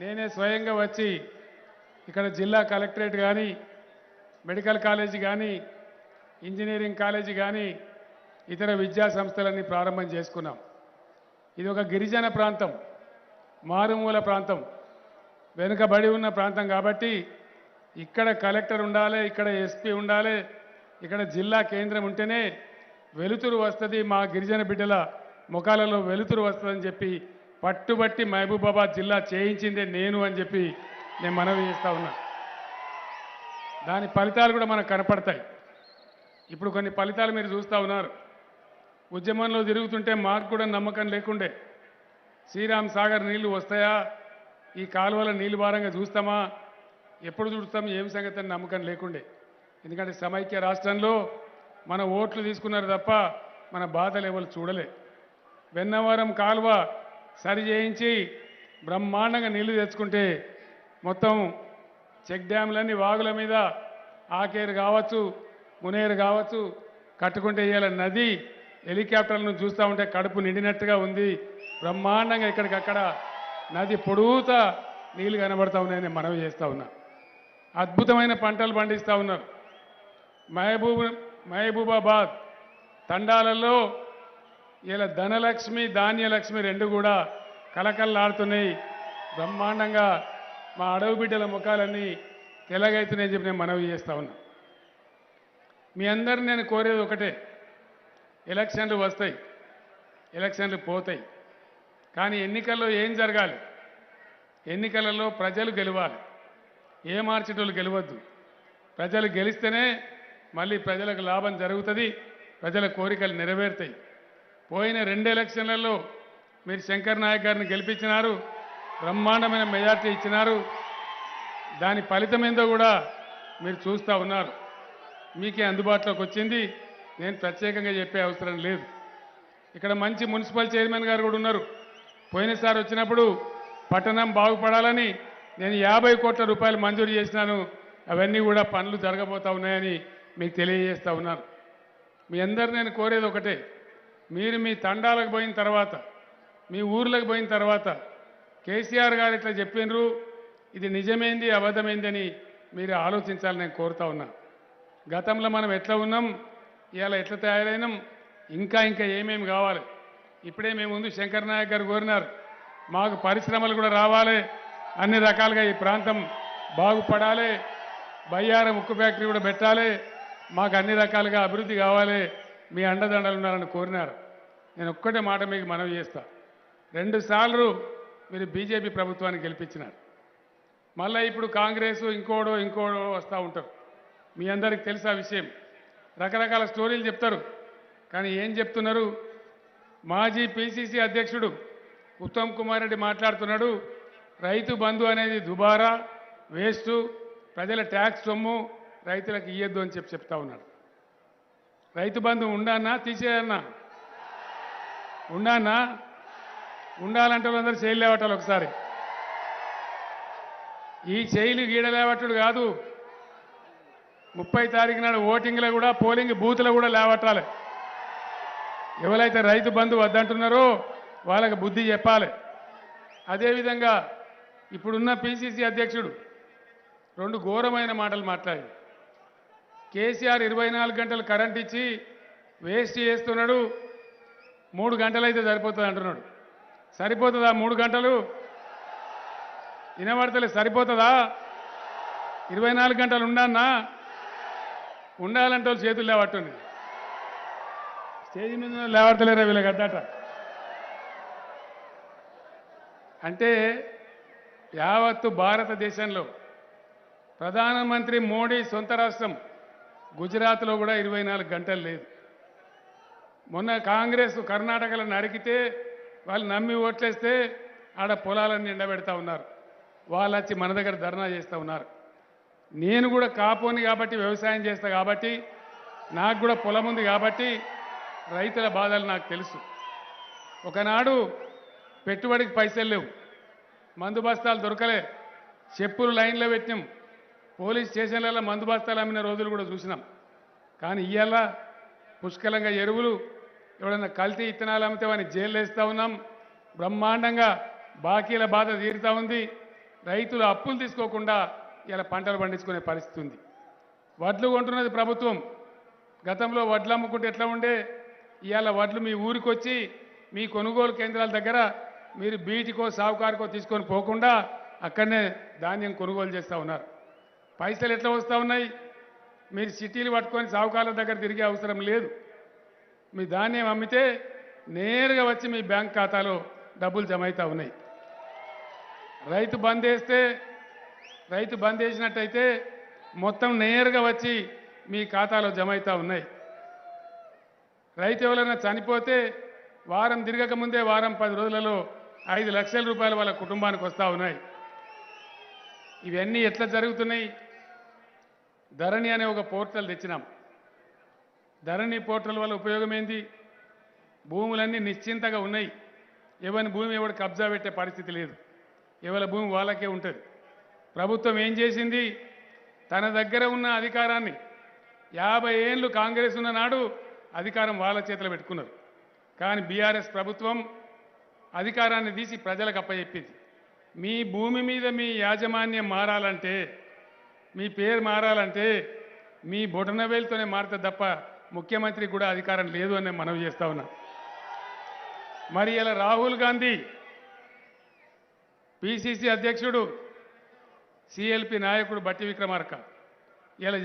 నేనే స్వయంగా వచ్చి ఇక్కడ జిల్లా కలెక్టరేట్ కానీ మెడికల్ కాలేజీ కానీ ఇంజనీరింగ్ కాలేజీ కానీ ఇతర విద్యా సంస్థలన్నీ ప్రారంభం చేసుకున్నాం. ఇది ఒక గిరిజన ప్రాంతం మారుమూల ప్రాంతం వెనుకబడి ఉన్న ప్రాంతం కాబట్టి ఇక్కడ కలెక్టర్ ఉండాలి ఇక్కడ ఎస్పీ ఉండాలి ఇక్కడ జిల్లా కేంద్రం ఉంటేనే వెలుతురు వస్తుంది మా గిరిజన బిడ్డల ముఖాలలో వెలుతురు వస్తుందని చెప్పి పట్టుబట్టి మహబూబాబాద్ జిల్లా చేయించిందే నేను అని చెప్పి నేను మనవి చేస్తా ఉన్నా. దాని ఫలితాలు కూడా మనకు కనపడతాయి. ఇప్పుడు కొన్ని ఫలితాలు మీరు చూస్తూ ఉన్నారు. ఉద్యమంలో తిరుగుతుంటే మాకు కూడా నమ్మకం లేకుండే. శ్రీరామ్ సాగర్ నీళ్ళు వస్తాయా? ఈ కాలువల నీళ్ళు భారంగా చూస్తామా? ఎప్పుడు చూస్తాం? ఏం సంగతి అని నమ్మకం లేకుండే. ఎందుకంటే సమైక్య రాష్ట్రంలో మన ఓట్లు తీసుకున్నారు తప్ప మన బాధలు ఎవరు చూడలే. వెన్నవరం కాలువ సరి చేయించి బ్రహ్మాండంగా నీళ్ళు తెచ్చుకుంటే మొత్తం చెక్ డ్యామ్లన్నీ వాగుల మీద ఆకేరు కావచ్చు మునేరు కావచ్చు కట్టుకుంటే ఇవాళ నది హెలికాప్టర్లను చూస్తూ ఉంటే కడుపు నిండినట్టుగా ఉంది. బ్రహ్మాండంగా ఇక్కడికక్కడ నది పొడుగుత నీళ్ళు కనబడతా ఉన్నాయని మనవి చేస్తూ ఉన్నా. అద్భుతమైన పంటలు పండిస్తూ ఉన్నారు. మహబూబ్ మహబూబాబాద్ తండాలలో ఇలా ధనలక్ష్మి ధాన్యలక్ష్మి రెండు కూడా కలకల్లాడుతున్నాయి బ్రహ్మాండంగా మా అడవి బిడ్డల ముఖాలన్నీ తెలగైతున్నాయని చెప్పి నేను మనవి చేస్తా ఉన్నా. మీ అందరిని నేను కోరేది ఒకటే. ఎలక్షన్లు వస్తాయి. ఎలక్షన్లు పోతాయి. కానీ ఎన్నికల్లో ఏం జరగాలి? ఎన్నికలలో ప్రజలు గెలవాలి. ఏ మార్చేటోళ్ళు గెలవద్దు. ప్రజలు గెలిస్తేనే మళ్ళీ ప్రజలకు లాభం జరుగుతుంది. ప్రజల కోరికలు నెరవేరుతాయి. పోయిన రెండు ఎలక్షన్లలో మీరు శంకర్ నాయక్ గారిని గెలిపించినారు. బ్రహ్మాండమైన మెజార్టీ ఇచ్చినారు. దాని ఫలితం ఏందో కూడా మీరు చూస్తూ ఉన్నారు. మీకే అందుబాటులోకి వచ్చింది. నేను ప్రత్యేకంగా చెప్పే అవసరం లేదు. ఇక్కడ మంచి మున్సిపల్ చైర్మన్ గారు కూడా ఉన్నారు. పోయినసారి వచ్చినప్పుడు పట్టణం బాగుపడాలని నేను యాభై కోట్ల రూపాయలు మంజూరు చేసినాను. అవన్నీ కూడా పనులు జరగబోతా ఉన్నాయని మీకు తెలియజేస్తూ ఉన్నారు. మీ అందరు నేను కోరేది ఒకటే. మీరు మీ తండాలకు పోయిన తర్వాత మీ ఊర్లకు పోయిన తర్వాత కేసీఆర్ గారు ఇట్లా చెప్పినరు ఇది నిజమైంది అబద్ధమైందని మీరు ఆలోచించాలని నేను కోరుతా ఉన్నా. గతంలో మనం ఎట్లా ఉన్నాం ఇవాళ ఎట్లా తయారైనాం ఇంకా ఇంకా ఏమేమి కావాలి? ఇప్పుడే మేము ముందు శంకర్ నాయక్ గారు కోరినారు మాకు పరిశ్రమలు కూడా రావాలి అన్ని రకాలుగా ఈ ప్రాంతం బాగుపడాలి బయ్యారం ఉక్కు ఫ్యాక్టరీ కూడా పెట్టాలి మాకు అన్ని రకాలుగా అభివృద్ధి కావాలి మీ అండదండలు ఉన్నారని కోరినారు. నేను ఒక్కటే మాట మీకు మనవి చేస్తా. రెండు సార్లు మీరు బీజేపీ ప్రభుత్వాన్ని గెలిపించినారు. మళ్ళీ ఇప్పుడు కాంగ్రెస్ ఇంకోడో ఇంకోడో వస్తూ ఉంటారు. మీ అందరికి తెలుసు ఆ విషయం. రకరకాల స్టోరీలు చెప్తారు. కానీ ఏం చెప్తున్నారు? మాజీ పిసిసి అధ్యక్షుడు ఉత్తమ్ కుమార్ రెడ్డి మాట్లాడుతున్నాడు. రైతు బంధు అనేది దుబారా వేస్ట్ ప్రజల ట్యాక్స్ సొమ్ము రైతులకు ఇయ్యొద్దు అని చెప్పి చెప్తా ఉన్నాడు. రైతు బంధు ఉండానా? తీసేయన్నా? ఉండానా? ఉండాలంటే వాళ్ళందరూ చేయలు లేవటాలి ఒకసారి. ఈ చేయలు గీడలేవట్టుడు కాదు. ముప్పై తారీఖు నాడు ఓటింగ్లో కూడా పోలింగ్ బూత్లో కూడా లేవట్టాలి. ఎవరైతే రైతు బంధు వద్దంటున్నారో వాళ్ళకి బుద్ధి చెప్పాలి. అదేవిధంగా ఇప్పుడున్న పిసిసి అధ్యక్షుడు రెండు ఘోరమైన మాటలు మాట్లాడారు కేసీఆర్ ఇరవై నాలుగు గంటలు కరెంట్ ఇచ్చి వేస్ట్ చేస్తున్నాడు. మూడు గంటలు అయితే సరిపోతుంది అంటున్నాడు. సరిపోతుందా మూడు గంటలు? వినబడతలే సరిపోతుందా? ఇరవై నాలుగు గంటలు ఉండన్నా ఉండాలంటే వాళ్ళు చేతులు లేవట్టుంది. స్టేజ్ మీద లేవడతలేరా వీళ్ళ గడ్డట. అంటే యావత్తు భారతదేశంలో ప్రధానమంత్రి మోడీ సొంత రాష్ట్రం. గుజరాత్లో కూడా ఇరవై నాలుగు గంటలు లేదు. మొన్న కాంగ్రెస్ కర్ణాటకలో నరికితే వాళ్ళు నమ్మి ఓట్లేస్తే ఆడ పొలాలన్నీ ఎండబెడతా ఉన్నారు. వాళ్ళు వచ్చి మన దగ్గర ధర్నా చేస్తూ ఉన్నారు. నేను కూడా కాపోని కాబట్టి వ్యవసాయం చేస్తా కాబట్టి నాకు కూడా పొలం ఉంది కాబట్టి రైతుల బాధలు నాకు తెలుసు. ఒకనాడు పెట్టుబడికి పైసలు లేవు. మందు బస్తాలు దొరకలే. చెప్పులు లైన్లో పెట్టినాం. పోలీస్ స్టేషన్లలో మందు బస్తాలు అమ్మిన రోజులు కూడా చూసినాం. కానీ ఇవాళ పుష్కలంగా ఎరువులు ఎవడన్నా కల్తీ ఇత్తనాలు అమ్మితే వాడిని జైలు వేస్తూ ఉన్నాం. బ్రహ్మాండంగా బాకీల బాధ తీరుతా ఉంది. రైతులు అప్పులు తీసుకోకుండా ఇలా పంటలు పండించుకునే పరిస్థితి ఉంది. వడ్లు కొంటున్నది ప్రభుత్వం. గతంలో వడ్లు అమ్ముకుంటే ఎట్లా ఉండే? ఇవాళ వడ్లు మీ ఊరికి వచ్చి మీ కొనుగోలు కేంద్రాల దగ్గర మీరు బీటికో సావుకారుకో తీసుకొని పోకుండా అక్కడనే ధాన్యం కొనుగోలు చేస్తూ ఉన్నారు. పైసలు ఎట్లా వస్తూ ఉన్నాయి? మీరు సిటీలు పట్టుకొని సావుకారుల దగ్గర తిరిగే అవసరం లేదు. మీ ధాన్యం అమ్మితే నేరుగా వచ్చి మీ బ్యాంక్ ఖాతాలో డబ్బులు జమ అవుతూ ఉన్నాయి. రైతు బంద్ వేస్తే రైతు బంద్ వేసినట్టయితే మొత్తం నేరుగా వచ్చి మీ ఖాతాలో జమ అవుతూ ఉన్నాయి. రైతు ఎవరైనా చనిపోతే వారం తిరగక ముందే వారం పది రోజులలో ఐదు లక్షల రూపాయలు వాళ్ళ కుటుంబానికి వస్తూ ఉన్నాయి. ఇవన్నీ ఎట్లా జరుగుతున్నాయి? ధరణి అనే ఒక పోర్టల్ తెచ్చినాం. ధరణి పోర్టల్ వల్ల ఉపయోగం ఏంది భూములన్నీ నిశ్చింతగా ఉన్నాయి. ఎవరి భూమి ఎవడు కబ్జా పెట్టే పరిస్థితి లేదు. ఎవరి భూమి వాళ్ళకే ఉంటుంది. ప్రభుత్వం ఏం చేసింది? తన దగ్గర ఉన్న అధికారాన్ని యాభై ఏళ్ళు కాంగ్రెస్ ఉన్న నాడు అధికారం వాళ్ళ చేతిలో పెట్టుకున్నారు. కానీ బీఆర్ఎస్ ప్రభుత్వం అధికారాన్ని తీసి ప్రజలకు అప్పచెప్పింది. మీ భూమి మీద మీ యాజమాన్యం మారాలంటే మీ పేరు మారాలంటే మీ బొటనవేలుతోనే మారుతుంది తప్ప ముఖ్యమంత్రి కూడా అధికారం లేదు అని మనవి చేస్తా ఉన్నా. మరి ఇలా రాహుల్ గాంధీ పిసిసి అధ్యక్షుడు సిఎల్పి నాయకుడు బట్టి విక్రమార్క. ఇలా